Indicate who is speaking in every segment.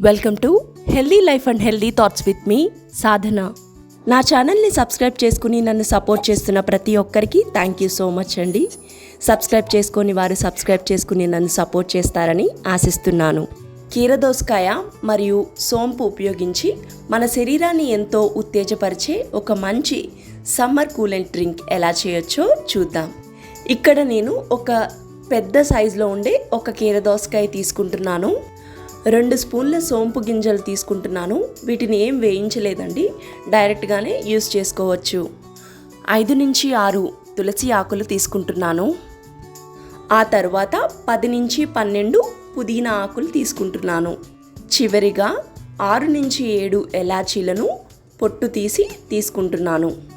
Speaker 1: Welcome to healthy life and healthy thoughts with మీ సాధన నా ఛానల్ని subscribe చేసుకుని నన్ను సపోర్ట్ చేస్తున్న ప్రతి ఒక్కరికి థ్యాంక్ యూ సో మచ్ అండి. సబ్స్క్రైబ్ చేసుకొని వారు సబ్స్క్రైబ్ చేసుకుని నన్ను సపోర్ట్ చేస్తారని ఆశిస్తున్నాను. కీరదోసకాయ మరియు సోంపు ఉపయోగించి మన శరీరాన్ని ఎంతో ఉత్తేజపరిచే ఒక మంచి సమ్మర్ కూలెంట్ డ్రింక్ ఎలా చేయొచ్చో చూద్దాం. ఇక్కడ నేను ఒక పెద్ద సైజులో ఉండే ఒక కీరదోసకాయ తీసుకుంటున్నాను. రెండు స్పూన్ల సోంపు గింజలు తీసుకుంటున్నాను. వీటిని ఏం వేయించలేదండి. డైరెక్ట్గానే యూస్ చేసుకోవచ్చు. ఐదు నుంచి ఆరు తులసి ఆకులు తీసుకుంటున్నాను. ఆ తర్వాత పది నుంచి పన్నెండు పుదీనా ఆకులు తీసుకుంటున్నాను. చివరిగా ఆరు నుంచి ఏడు ఎలాచీలను పొట్టు తీసి తీసుకుంటున్నాను.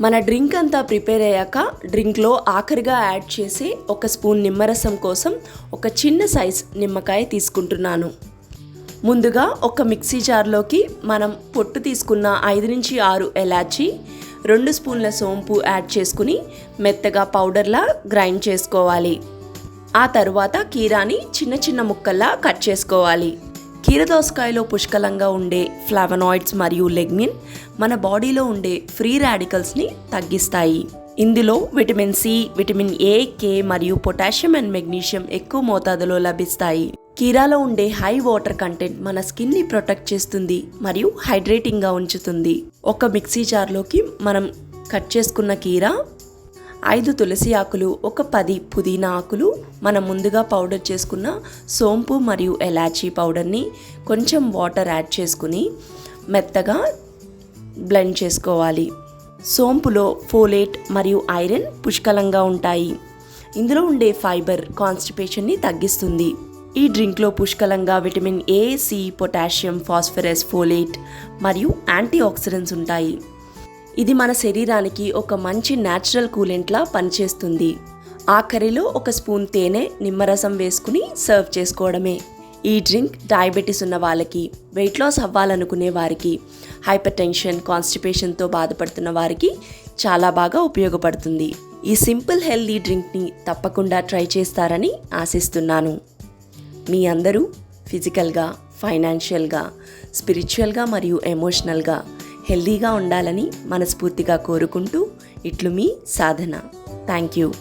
Speaker 1: మన డ్రింక్ అంతా ప్రిపేర్ అయ్యాక డ్రింక్లో ఆఖరిగా యాడ్ చేసి ఒక స్పూన్ నిమ్మరసం కోసం ఒక చిన్న సైజ్ నిమ్మకాయ తీసుకుంటున్నాను. ముందుగా ఒక మిక్సీ జార్లోకి మనం పొట్టు తీసుకున్న ఐదు నుంచి ఆరు ఎలాచి రెండు స్పూన్ల సోంపు యాడ్ చేసుకుని మెత్తగా పౌడర్లా గ్రైండ్ చేసుకోవాలి. ఆ తరువాత కీరాని చిన్న చిన్న ముక్కల్లా కట్ చేసుకోవాలి. కీరదోసకాయలో పుష్కలంగా ఉండే ఫ్లావనాయిడ్స్ మరియు లెగ్మిన్ మన బాడీలో ఉండే ఫ్రీ రాడికల్స్ని తగ్గిస్తాయి. ఇందులో vitamin C vitamin A K మరియు పొటాషియం అండ్ మెగ్నీషియం ఎక్కువ మోతాదులో లభిస్తాయి. కీరాలో ఉండే హై వాటర్ కంటెంట్ మన స్కిన్ని ప్రొటెక్ట్ చేస్తుంది మరియు హైడ్రేటింగ్గా ఉంచుతుంది. ఒక మిక్సీ జార్లోకి మనం కట్ చేసుకున్న కీరా ఐదు తులసి ఆకులు ఒక పది పుదీనా ఆకులు మనం ముందుగా పౌడర్ చేసుకున్న సోంపు మరియు ఎలాచీ పౌడర్ని కొంచెం వాటర్ యాడ్ చేసుకుని మెత్తగా బ్లెండ్ చేసుకోవాలి. సోంపులో ఫోలేట్ మరియు ఐరన్ పుష్కలంగా ఉంటాయి. ఇందులో ఉండే ఫైబర్ కాన్స్టిపేషన్ని తగ్గిస్తుంది. ఈ డ్రింక్లో పుష్కలంగా vitamin A C potassium phosphorus folate మరియు యాంటీ ఆక్సిడెంట్స్ ఉంటాయి. ఇది మన శరీరానికి ఒక మంచి న్యాచురల్ కూలెంట్లా పనిచేస్తుంది. ఆఖరిలో ఒక స్పూన్ తేనె నిమ్మరసం వేసుకుని సర్వ్ చేసుకోవడమే. ఈ డ్రింక్ డయాబెటీస్ ఉన్న వాళ్ళకి వెయిట్ లాస్ అవ్వాలనుకునే వారికి హైపర్ టెన్షన్ కాన్స్టిపేషన్తో బాధపడుతున్న వారికి చాలా బాగా ఉపయోగపడుతుంది. ఈ సింపుల్ హెల్దీ డ్రింక్ని తప్పకుండా ట్రై చేస్తారని ఆశిస్తున్నాను. మీ అందరూ ఫిజికల్గా ఫైనాన్షియల్గా స్పిరిచువల్గా మరియు ఎమోషనల్గా హెల్దీగా ఉండాలని మనస్ఫూర్తిగా కోరుకుంటూ ఇట్లు మీ సాధన. Thank you.